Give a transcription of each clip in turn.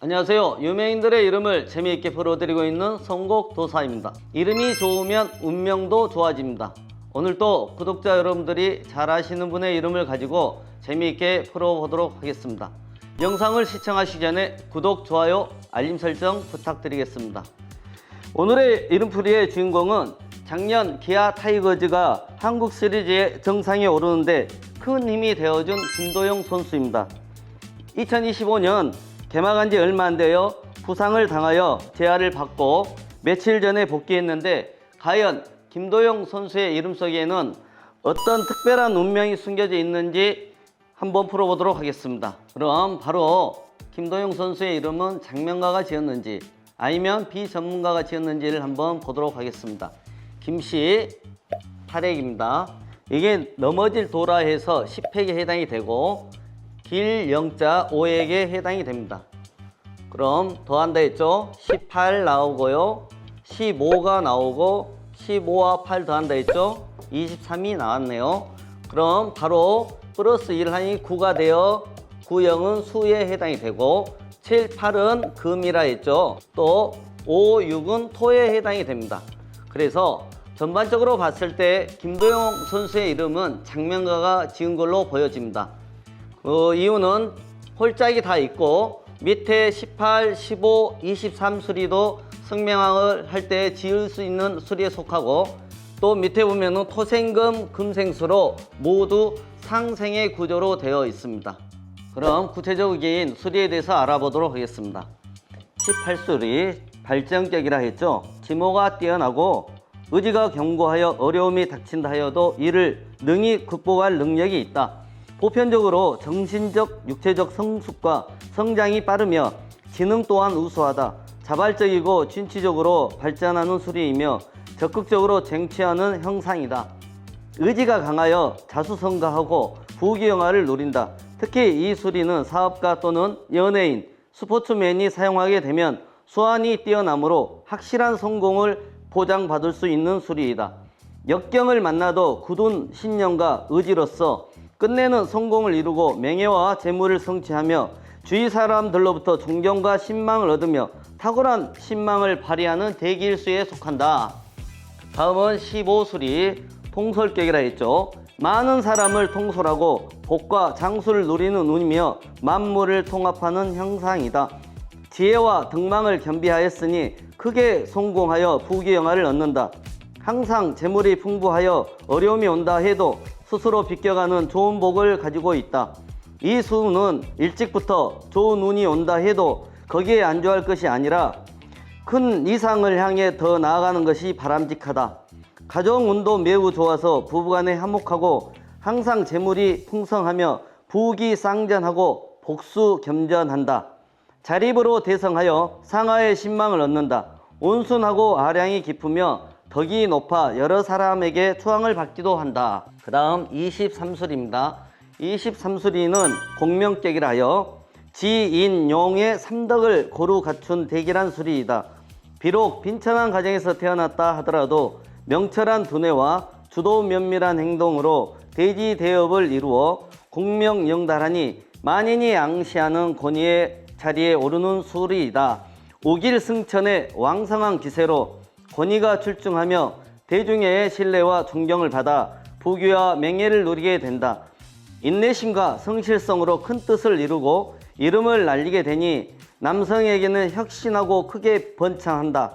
안녕하세요. 유명인들의 이름을 재미있게 풀어드리고 있는 선곡 도사입니다. 이름이 좋으면 운명도 좋아집니다. 오늘도 구독자 여러분들이 잘 아시는 분의 이름을 가지고 재미있게 풀어보도록 하겠습니다. 영상을 시청하시기 전에 구독, 좋아요, 알림 설정 부탁드리겠습니다. 오늘의 이름풀이의 주인공은 작년 기아 타이거즈가 한국 시리즈의 정상에 오르는데 큰 힘이 되어준 김도영 선수입니다. 2025년 개막한 지 얼마 안 되어 부상을 당하여 재활을 받고 며칠 전에 복귀했는데 과연 김도영 선수의 이름 속에는 어떤 특별한 운명이 숨겨져 있는지 한번 풀어보도록 하겠습니다. 그럼 바로 김도영 선수의 이름은 장명가가 지었는지 아니면 비전문가가 지었는지를 한번 보도록 하겠습니다. 김씨 탈액입니다. 이게 넘어질 도라 해서 10획에 해당이 되고 길 영자 5액에 해당이 됩니다. 그럼 더한다 했죠? 18 나오고요. 15가 나오고 15와 8 더한다 했죠? 23이 나왔네요. 그럼 바로 플러스 1 하니 9가 되어 9영은 수에 해당이 되고 7, 8은 금이라 했죠. 또 5, 6은 토에 해당이 됩니다. 그래서 전반적으로 봤을 때 김도영 선수의 이름은 장명가가 지은 걸로 보여집니다. 그 이유는 홀짝이 다 있고 밑에 18, 15, 23 수리도 성명왕을 할 때 지을 수 있는 수리에 속하고 또 밑에 보면은 토생금, 금생수로 모두 상생의 구조로 되어 있습니다. 그럼 구체적인 수리에 대해서 알아보도록 하겠습니다. 18수리 발전격이라 했죠. 지모가 뛰어나고 의지가 견고하여 어려움이 닥친다 하여도 이를 능히 극복할 능력이 있다. 보편적으로 정신적, 육체적 성숙과 성장이 빠르며 지능 또한 우수하다. 자발적이고 진취적으로 발전하는 수리이며 적극적으로 쟁취하는 형상이다. 의지가 강하여 자수성가하고 부귀영화를 누린다. 특히 이 수리는 사업가 또는 연예인, 스포츠맨이 사용하게 되면 수완이 뛰어나므로 확실한 성공을 보장받을 수 있는 수리이다. 역경을 만나도 굳은 신념과 의지로서 끝내는 성공을 이루고 명예와 재물을 성취하며 주위 사람들로부터 존경과 신망을 얻으며 탁월한 신망을 발휘하는 대길수에 속한다. 다음은 15수리 통솔격이라 했죠. 많은 사람을 통솔하고 복과 장수를 누리는 운이며 만물을 통합하는 형상이다. 지혜와 덕망을 겸비하였으니 크게 성공하여 부귀영화를 얻는다. 항상 재물이 풍부하여 어려움이 온다 해도 스스로 비껴가는 좋은 복을 가지고 있다. 이 수는 일찍부터 좋은 운이 온다 해도 거기에 안주할 것이 아니라 큰 이상을 향해 더 나아가는 것이 바람직하다. 가정 운도 매우 좋아서 부부간에 화목하고 항상 재물이 풍성하며 부귀상전하고 복수 겸전한다. 자립으로 대성하여 상하의 신망을 얻는다. 온순하고 아량이 깊으며 덕이 높아 여러 사람에게 추앙을 받기도 한다. 그 다음 23술입니다. 23수리는 공명격이라 하여 지인 용의 삼덕을 고루 갖춘 대기란 수리이다. 비록 빈천한 가정에서 태어났다 하더라도 명철한 두뇌와 주도 면밀한 행동으로 대지 대업을 이루어 공명영달하니 만인이 앙시하는 권위의 자리에 오르는 수리이다. 오길승천의 왕성한 기세로 권위가 출중하며 대중의 신뢰와 존경을 받아 부귀와 명예를 누리게 된다. 인내심과 성실성으로 큰 뜻을 이루고 이름을 날리게 되니 남성에게는 혁신하고 크게 번창한다.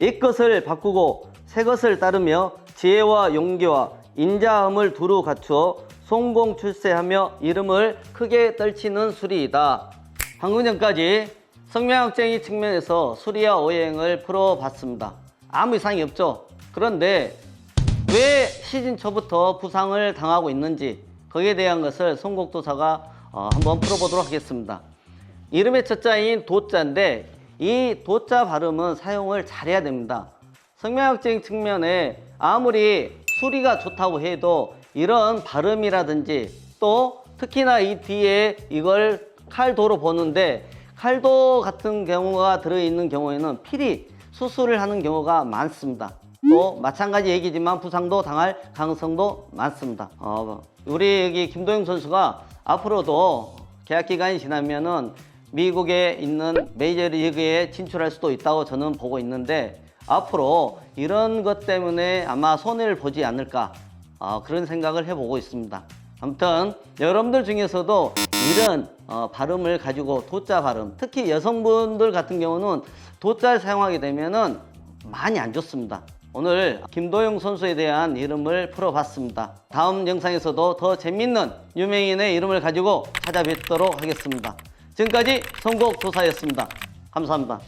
옛것을 바꾸고 새 것을 따르며 지혜와 용기와 인자함을 두루 갖추어 성공 출세하며 이름을 크게 떨치는 수리이다. 방금 전까지 성명학적인 측면에서 수리와 오행을 풀어봤습니다. 아무 이상이 없죠. 그런데 왜 시즌 초부터 부상을 당하고 있는지 거기에 대한 것을 송곡도사가 어, 한번 풀어보도록 하겠습니다. 이름의 첫자인 도자인데 이 도자 발음은 사용을 잘해야 됩니다. 성명학적인 측면에 아무리 수리가 좋다고 해도 이런 발음이라든지 또 특히나 이 뒤에 이걸 칼도로 보는데 칼도 같은 경우가 들어있는 경우에는 필히 수술을 하는 경우가 많습니다. 또 마찬가지 얘기지만 부상도 당할 가능성도 많습니다. 어, 우리 여기 김도영 선수가 앞으로도 계약 기간이 지나면은 미국에 있는 메이저 리그에 진출할 수도 있다고 저는 보고 있는데 앞으로 이런 것 때문에 아마 손해를 보지 않을까 어, 그런 생각을 해보고 있습니다. 아무튼 여러분들 중에서도 이런 어, 발음을 가지고 도자 발음, 특히 여성분들 같은 경우는 도자를 사용하게 되면은 많이 안 좋습니다. 오늘 김도영 선수에 대한 이름을 풀어봤습니다. 다음 영상에서도 더 재밌는 유명인의 이름을 가지고 찾아뵙도록 하겠습니다. 지금까지 선곡 도사였습니다. 감사합니다.